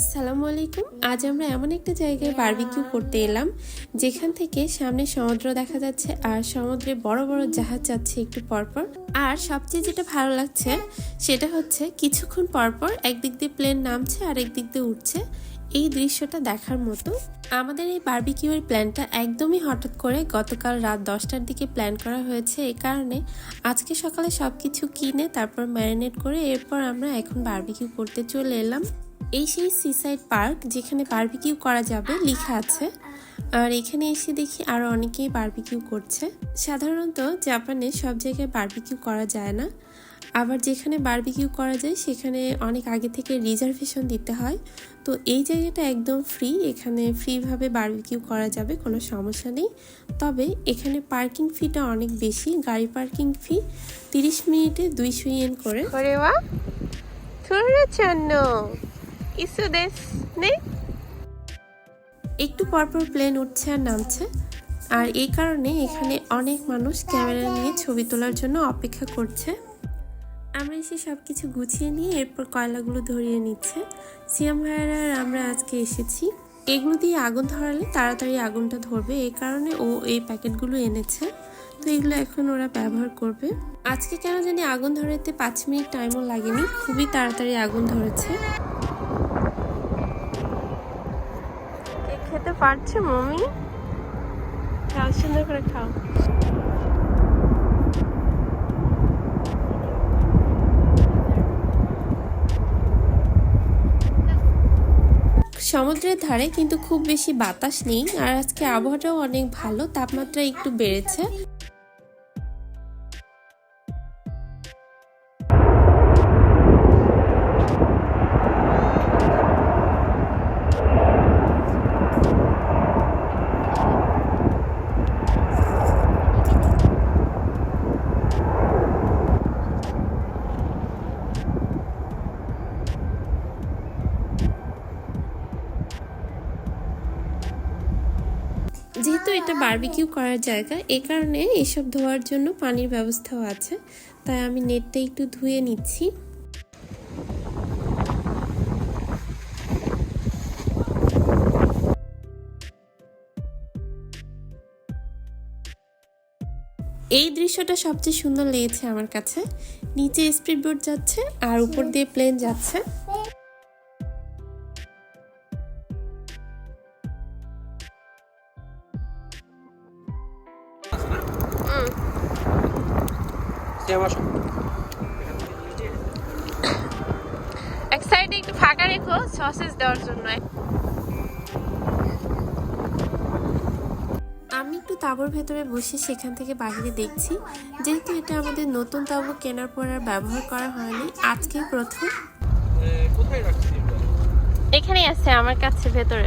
আসসালামু আলাইকুম। আজ আমরা এমন একটা জায়গায় বার্বিকিউ করতে এলাম, যেখান থেকে সামনে সমুদ্র দেখা যাচ্ছে আর সমুদ্রে বড় বড় জাহাজ যাচ্ছে একটু পরপর। আর সবচেয়ে যেটা ভালো লাগছে, সেটা হচ্ছে কিছুক্ষণ পরপর একদিক দিয়ে প্লেন নামছে আর একদিক দিয়ে উঠছে। এই দৃশ্যটা দেখার মতো। আমাদের এই বারবিকিউয়ের প্ল্যানটা একদমই হঠাৎ করে গতকাল রাত দশটার দিকে প্ল্যান করা হয়েছে। এই কারণে আজকে সকালে সব কিছু কিনে তারপর ম্যারিনেট করে এরপর আমরা এখন বারবিকিউ করতে চলে এলাম। এই সেই সিসাইড পার্ক যেখানে বারবিকিউ করা যাবে লেখা আছে। আর এখানে এসে দেখি আরও অনেকেই বারবিকিউ করছে। সাধারণত জাপানে সব জায়গায় বারবিকিউ করা যায় না। আবার যেখানে বারবিকিউ করা যায় সেখানে অনেক আগে থেকে রিজার্ভেশন দিতে হয়। তো এই জায়গাটা একদম ফ্রি এখানে ফ্রিভাবে বারবিকিউ করা যাবে, কোনো সমস্যা নেই। তবে এখানে পার্কিং ফিটা অনেক বেশি, গাড়ি পার্কিং ফি তিরিশ মিনিটে দুইশো ইয়েন করে। こ isso desse, né? একটু পরপর প্লেন উঠছে আর নামছে। আর এই কারণে এখানে অনেক মানুষ ক্যামেরা নিয়ে ছবি তোলার জন্য অপেক্ষা করছে। আমরা এসে সব কিছু গুছিয়ে নিয়ে এরপর কয়লাগুলো ধরিয়ে নিচ্ছে। সিয়াম ভাইয়ারা আর আমরা আজকে এসেছি। এগুলো দিয়ে আগুন ধরালে তাড়াতাড়ি আগুনটা ধরবে। এই কারণে ও এই প্যাকেটগুলো এনেছে। তো এগুলো এখন ওরা ব্যবহার করবে। আজকে কেন জানি আগুন ধরাতে পাঁচ মিনিট টাইমও লাগেনি। খুবই তাড়াতাড়ি আগুন ধরেছে। পারছে মমি? খাও সুন্দর করে খাও। সমুদ্রের ধারে কিন্তু খুব বেশি বাতাস নেই আর আজকে আবহাওয়াটাও অনেক ভালো তাপমাত্রা একটু বেড়েছে। এটা বারবিকিউ করার জায়গা। এ কারণে এসব ধোয়ার জন্য পানির ব্যবস্থাও আছে। তাই আমি নেটটা একটু ধুয়ে নিচ্ছি। এই দৃশ্যটা সবচেয়ে সুন্দর লেগেছে আমার কাছে। নিচে স্পিড বোট যাচ্ছে আর উপর দিয়ে প্লেন যাচ্ছে। এক সাইডে একটু ফাঁকা রেখো সসেস দেওয়ার জন্য। আমি একটু তাঁবুর ভেতরে বসে সেখান থেকে বাইরে দেখছি। যেহেতু এটা আমাদের নতুন তাঁবু কেনার পর আর ব্যবহার করা হয়নি আজকে প্রথম। কোথায় এখানেই আছে আমার কাছে ভেতরে।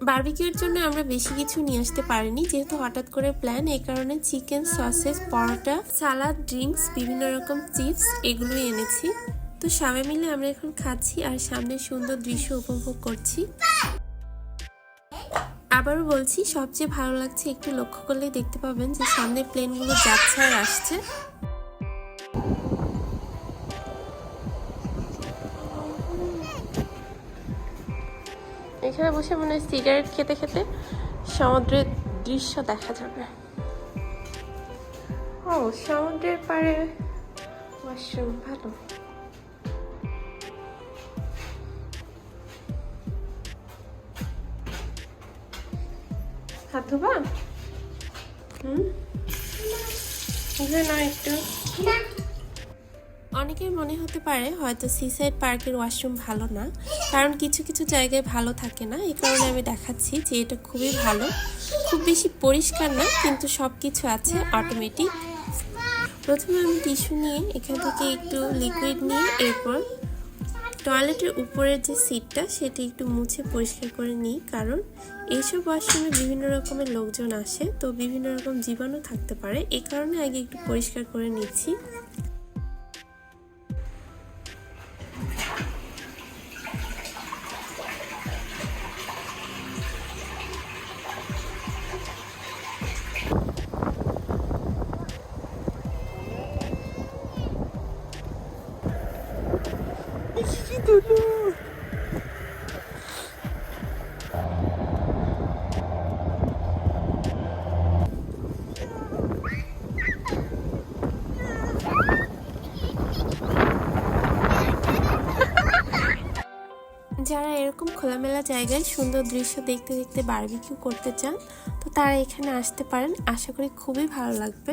বারবিকিউর জন্য আমরা বেশি কিছু নিয়ে আসতে পারিনি, যেহেতু হঠাৎ করে প্ল্যান এই কারণে chicken, sausages, paratha, salad, drinks, বিভিন্ন রকম চিপস এগুলোই এনেছি। তো সবাই মিলে আমরা এখন খাচ্ছি আর সামনে সুন্দর দৃশ্য উপভোগ করছি। আবারও বলছি, সবচেয়ে ভালো লাগছে একটু লক্ষ্য করলে দেখতে পাবেন যে সামনে প্লেনগুলো যাচ্ছে আর আসছে। এখানে বসে মনে সিগারেট খেতে খেতে সমুদ্রের দৃশ্য দেখা যাবে। ও, সমুদ্রের পাড়ে ওয়াশরুম ভালো। হাত ধোবা হুম না, একটু। অনেকের মনে হতে পারে হয়তো সিসাইড পার্কের ওয়াশরুম ভালো না, কারণ কিছু কিছু জায়গায় ভালো থাকে না। এই কারণে আমি দেখাচ্ছি যে এটা খুবই ভালো। খুব বেশি পরিষ্কার না, কিন্তু সব কিছু আছে অটোমেটিক প্রথমে আমি টিস্যু নিয়ে এখান থেকে একটু লিকুইড নিয়ে এরপর টয়লেটের উপরের যে সিটটা সেটি একটু মুছে পরিষ্কার করে নিই, কারণ এইসব ওয়াশরুমে বিভিন্ন রকমের লোকজন আসে, তো বিভিন্ন রকম জীবাণু থাকতে পারে। এই কারণে আগে একটু পরিষ্কার করে নিচ্ছি। যারা এরকম খোলামেলা জায়গায় সুন্দর দৃশ্য দেখতে দেখতে বারবিকিউ করতে চান, তো তারা এখানে আসতে পারেন। আশা করি খুবই ভালো লাগবে।